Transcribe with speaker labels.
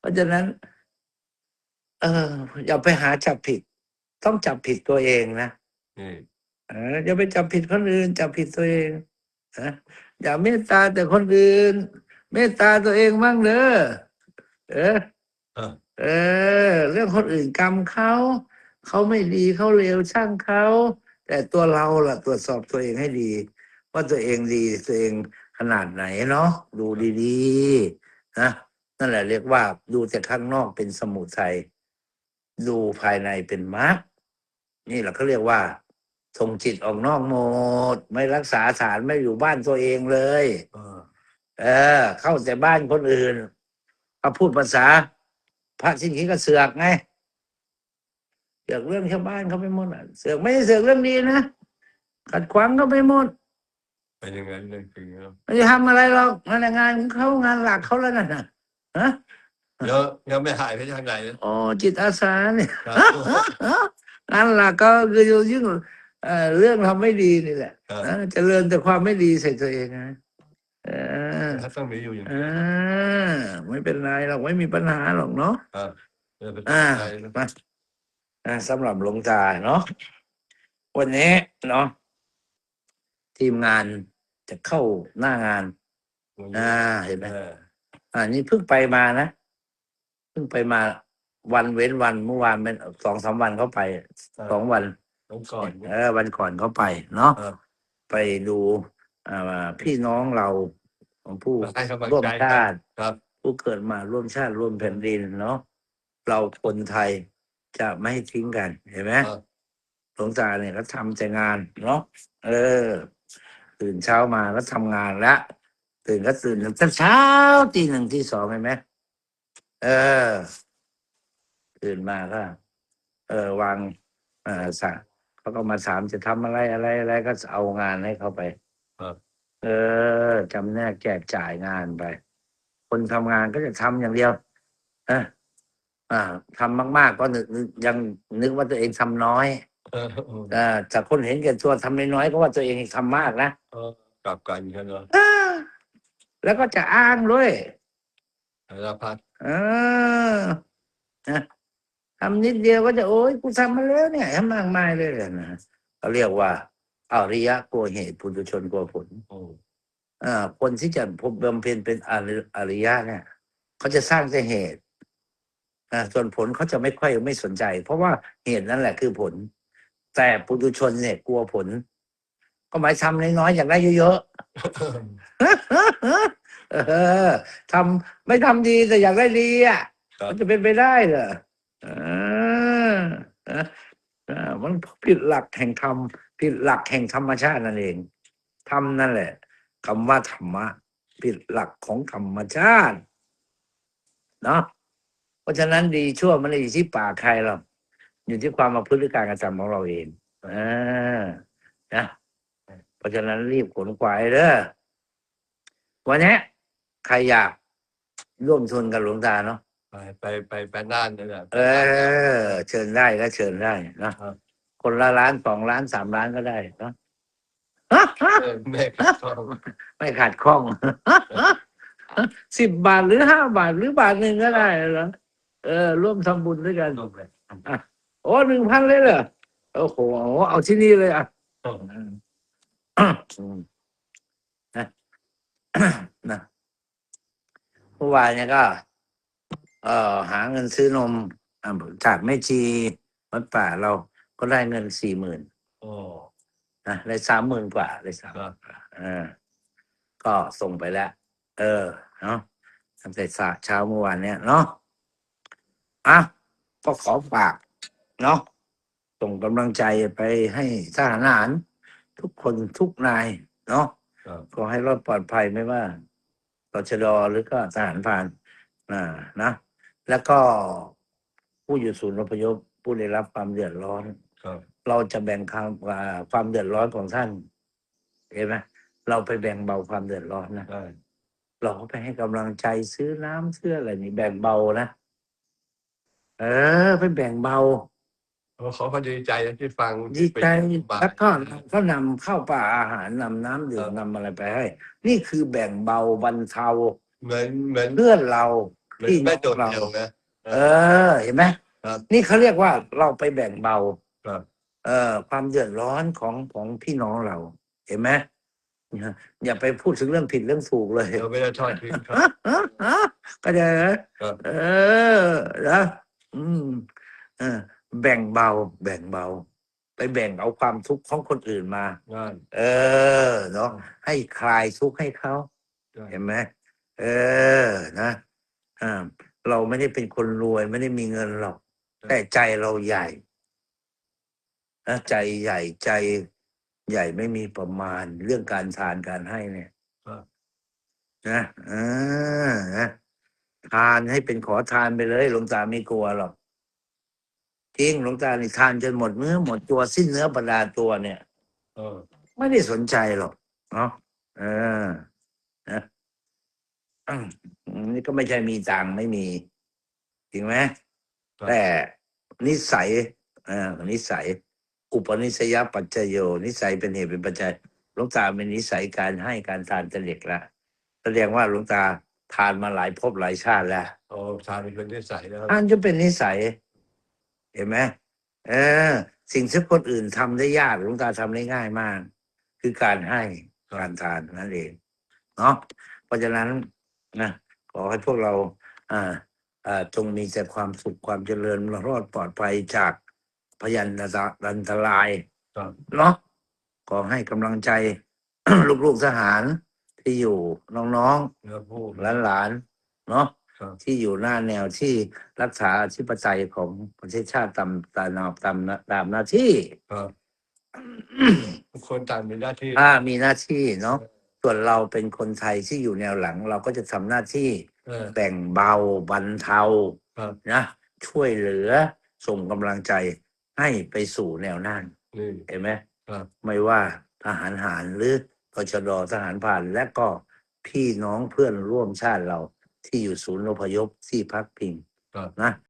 Speaker 1: เพราะฉะนั้น เอออย่าไปหาจับผิด ต้องจับผิดตัวเองนะ
Speaker 2: นี่
Speaker 1: เอออย่าไปจับผิดคนอื่น จับผิดตัวเองนะอย่าเมตตาแต่คนอื่น เมตตาตัวเองบ้างเด้อเออ
Speaker 2: เออ
Speaker 1: เออ เรื่องคนอื่นกรรมเขาเขาไม่ดีเขาเลวช่างเขาแต่ตัวเราล่ะ ตรวจสอบตัวเองให้ดี ว่าตัวเองดีตัวเองขนาดไหนเนาะดูดีๆนะ นั่นแหละเรียกว่าดูแต่ข้างนอกเป็นสมุทัยดูภายในเป็นมรรคนี่แหละเขาเรียกว่าส่งจิตออกนอกโหมด ไม่รักษาฐานไม่อยู่บ้านตัวเองเลย
Speaker 2: เออ
Speaker 1: เออเข้าแต่บ้านคนอื่นเอาพูดภาษา พระชิ้นขีก็เสือกไงเสือกเรื่องชาวบ้านเขาไปหมดอะเสือกไม่ได้เสือกเรื่องดีนะขัดขวางเขาไปหมด
Speaker 2: เป็นอย่างนั้นเลยคือครับ
Speaker 1: ไม่ได้ทำอะไรหรอกงานงานของเขางานหลักเขาแล้วนั่นนะ ฮะ
Speaker 2: แล้วยังไม่หายไปทางไหนนะ
Speaker 1: อ๋อจิตอาสาเนี่ย
Speaker 2: ครับ
Speaker 1: งานหลักก็คือยิ่งเอ่อเรื่องทำไม่ดีนี่แหละ
Speaker 2: ครับ
Speaker 1: นะเจริญแต่ความไม่ดีใส่ตัวเองนะเออ
Speaker 2: ถ้าต้องมีอยู่อย่าง
Speaker 1: เอ
Speaker 2: นี้
Speaker 1: อไม่เป็นไรหรอกไม่มีปัญหาหรอกเนาะ
Speaker 2: ครับเออเป็น
Speaker 1: อ่า
Speaker 2: ใจนะ
Speaker 1: มาอ่าสำหรับหลวงตาเนาะวันนี้เนาะทีมงานจะเข้าหน้างาน อ่าเห็นไหม
Speaker 2: เออ
Speaker 1: อ่านี่เพิ่งไปมานะเพิ่งไปมาวันเว้นวันเมื่อวานเป็นสองสามวันเขาไปสองวัน
Speaker 2: ต้องก่อน
Speaker 1: เออวันก่อนเขาไป เนาะ
Speaker 2: ครับ
Speaker 1: ไปดูอ่าพี่น้องเราของผู้
Speaker 2: ให้กำลัง
Speaker 1: ร่วม
Speaker 2: ใจ
Speaker 1: ชาติ
Speaker 2: ครับ
Speaker 1: ผู้เกิดมาร่วมชาติร่วมแผ่นดินเนาะเราคนไทยจะไม่ให้ทิ้งกันเห็นไหม
Speaker 2: ครับ
Speaker 1: หลวงตาเนี่ยเขาทำแต่งานเนาะเออ ตื่นเช้ามาก็ทำงานแล้ว ตื่นก็ตื่นตั้งเช้าตีหนึ่งที่สองเห็นไหมเออ ตื่นมาก็เออวางอ่าสะเขาก็มาถามจะทำอะไรอะไรอะไรก็เอางานให้เขาไป
Speaker 2: ครับ
Speaker 1: เออจำแนกแจกจ่ายงานไป คนทำงานก็จะทำอย่างเดียวเอออ่าทำมาก ๆ ก็นึกนึกยังนึกว่าตัวเองทำน้อย
Speaker 2: เออเออ
Speaker 1: อ่าจากคนเห็นแก่ตัวทำน้อยๆก็ว่าตัวเองทำมากนะ
Speaker 2: เออกลับกันกันเนาะ
Speaker 1: อ่า แล้วก็จะอ้างด้วย
Speaker 2: สารพัด
Speaker 1: เออนะทำนิดเดียวก็จะโอ๊ยกูทำมาแล้วเนี่ยทำมากมายเลยนะเขาเรียกว่าอริยะกลัวเหตุ ปุถุชนกลัวผล
Speaker 2: โอ้
Speaker 1: อ่าคนที่จะพบบำเพ็ญเป็นอริอริยะเนี่ยเขาจะสร้างแต่เหตุอ่าส่วนผลเขาจะไม่ค่อยไม่สนใจ เพราะว่าเหตุนั่นแหละคือผล แต่ปุถุชนเนี่ยกลัวผล ก็หมายทำน้อยๆอยากได้เยอะๆเออทำไม่ทำดีแต่อยากได้ดีอะ
Speaker 2: ครับ
Speaker 1: มันจะเป็นไปได้เหรอเออเออเออมันผิดหลักแห่งธรรมผิดหลักแห่งธรรมชาตินั่นเองธรรมนั่นแหละคำว่าธรรมะผิดหลักของธรรมชาติเนาะเพราะฉะนั้นดีชั่วมันไม่ได้อยู่ที่ปากใครหรอกอยู่ที่ความมาพฤติการกระทำของเราเองเออนะ เพราะฉะนั้นรีบขนขวายเด้อวันนี้ใครอยากร่วมทุนกับหลวงตาเนาะ
Speaker 2: ไปไปไปไปน่านนั่นแหละ
Speaker 1: เออ เชิญได้ก็เชิญได้นะครับ คนละล้านสองล้านสามล้านก็ได้เนอะ
Speaker 2: เออแม่ขัดข้อง
Speaker 1: ไม่ขาดข้อง สิบบาทหรือห้าบาทหรือบาทหนึ่งก็ได้เหรอเออ ร่วมทำบุญด้วยกัน
Speaker 2: ลงเลย
Speaker 1: โอ้หนึ่งพันเลยเหรอโอ้โหเอาที่นี่เลยอะ
Speaker 2: โอ้
Speaker 1: อืม นะนะเมื่อวานเนี่ยก็ เอ่อ หาเงินซื้อนมอะจากแม่ชีวัดป่าเราก็ได้เงินสี่หมื่น
Speaker 2: โอ้
Speaker 1: นะได้สามหมื่นกว่าได้สาม
Speaker 2: ครับ
Speaker 1: เออ ก็ส่งไปแล้ว เออ เนาะตั้งแต่สาเช้าเมื่อวานเนี้ยเนาะอะก็ขอฝาก เนาะส่งกำลังใจไปให้ทหารหาร ทุกคนทุกนายเนาะ
Speaker 2: ครับ
Speaker 1: ขอให้รอดปลอดภัยไม่ว่าตชดหรือก็ทหารผ่านอ่านะ แล้วก็ผู้อยู่ศูนย์อพยพผู้ได้รับความเดือดร้อน
Speaker 2: ครับ
Speaker 1: เราจะแบ่งความอ่าความเดือดร้อนของท่านเห็นไหมเราไปแบ่งเบาความเดือดร้อนนะ
Speaker 2: ได้
Speaker 1: เราก็ไปให้กำลังใจซื้อน้ำซื้ออะไรนี่แบ่งเบานะเออไปแบ่งเบา
Speaker 2: เขาก็ดีใจนะที่ฟัง
Speaker 1: ดีใจ
Speaker 2: ที่ไป
Speaker 1: แล้วก็ก็นำข้าวปลาอาหารนำน้ำดื่มนำอะไรไปให้ นี่คือแบ่งเบาบรรเทา
Speaker 2: เหมือนเหมือน
Speaker 1: เพื่อนเรา
Speaker 2: มัน
Speaker 1: พี่น้
Speaker 2: ไม่
Speaker 1: อง
Speaker 2: โดด
Speaker 1: เรา
Speaker 2: เดี่ยวนะ
Speaker 1: เออ เห็นไหม
Speaker 2: ครับ
Speaker 1: นี่เขาเรียกว่าเราไปแบ่งเบา
Speaker 2: ครับ
Speaker 1: เอ่อความเดือดร้อนของของพี่น้องเรา เห็นไหมเนี่ยอย่าไปพูดถึงเรื่องผิดเรื่องถูกเลย
Speaker 2: เราไม่ได้ทอดทิ้งครับ
Speaker 1: ฮะฮะฮะก็จะ
Speaker 2: ครับ
Speaker 1: เออนะอืมเออ แบ่งเบา แบ่งเบา ไปแบ่งเอาความทุกข์ของคนอื่นมา
Speaker 2: งาน
Speaker 1: เออเนาะให้คลายทุกข์ให้เขา
Speaker 2: ใช่
Speaker 1: เห็นไหมเออนะอ่าเราไม่ได้เป็นคนรวยไม่ได้มีเงินหรอก แต่ใจเราใหญ่นะใจใหญ่ใจใหญ่ไม่มีประมาณเรื่องการทานการให้เนี่ย
Speaker 2: ครับ
Speaker 1: นะอ่านะทานให้เป็นขอทานไปเลยหลวงตาไม่กลัวหรอก จริงหลวงตานี่ทานจนหมดเนื้อหมดตัวสิ้นเนื้อประดาตัวเนี่ย
Speaker 2: เออ
Speaker 1: ไม่ได้สนใจหรอกเนาะเออนะอืมนี่ก็ไม่ใช่มีตังค์ไม่มีจริงไหม
Speaker 2: ครับ
Speaker 1: แต่นิสัยเอ่านิสัย อุปนิสัยปัจจโย นิสัยเป็นเหตุเป็นปัจจัยหลวงตาเป็นนิสัยการให้การทานแต่เด็กละแสดงว่าหลวงตาทานมาหลายภพหลายชาติแล้ว
Speaker 2: โอ้ทานเป็นคนที่ใส่แล้ว
Speaker 1: ทานจะเป็นนิสัย เห็นไหมเออ สิ่งที่คนอื่นทำได้ยากหลวงตาทำได้ง่ายมาก คือการให้การทานนั่นเองเนาะเพราะฉะนั้นนะขอให้พวกเรา อ่าอ่าจงมีแต่ความสุขความเจริญรอดปลอดภัยจากพยันอันตราย
Speaker 2: ครับ
Speaker 1: เนาะขอให้กำลังใจลูกๆทหารที่อยู่น้อง
Speaker 2: เนื้อผู้
Speaker 1: ๆหลานๆเนาะ
Speaker 2: ครับ
Speaker 1: ที่อยู่หน้าแนวที่รักษาอธิปไตยของประเทศชาติตามตามตามตามหน้าที่
Speaker 2: ครับทุกคนต่างมีหน้าที่
Speaker 1: ถ้ามีหน้าที่เนาะส่วนเราเป็นคนไทยที่อยู่แนวหลัง เราก็จะทำหน้าที่
Speaker 2: เออ
Speaker 1: แบ่งเบาบรรเทา
Speaker 2: ครับ
Speaker 1: นะช่วยเหลือส่งกำลังใจให้ไปสู่แนวหน้า
Speaker 2: นี่
Speaker 1: เห็นไหม
Speaker 2: ครับ
Speaker 1: ไม่ว่าทหารหารหรือตชดทหารผ่านและก็พี่น้องเพื่อนร่วมชาติเรา ที่อยู่ศูนย์อพยพที่พักพิง
Speaker 2: ครับ
Speaker 1: นะ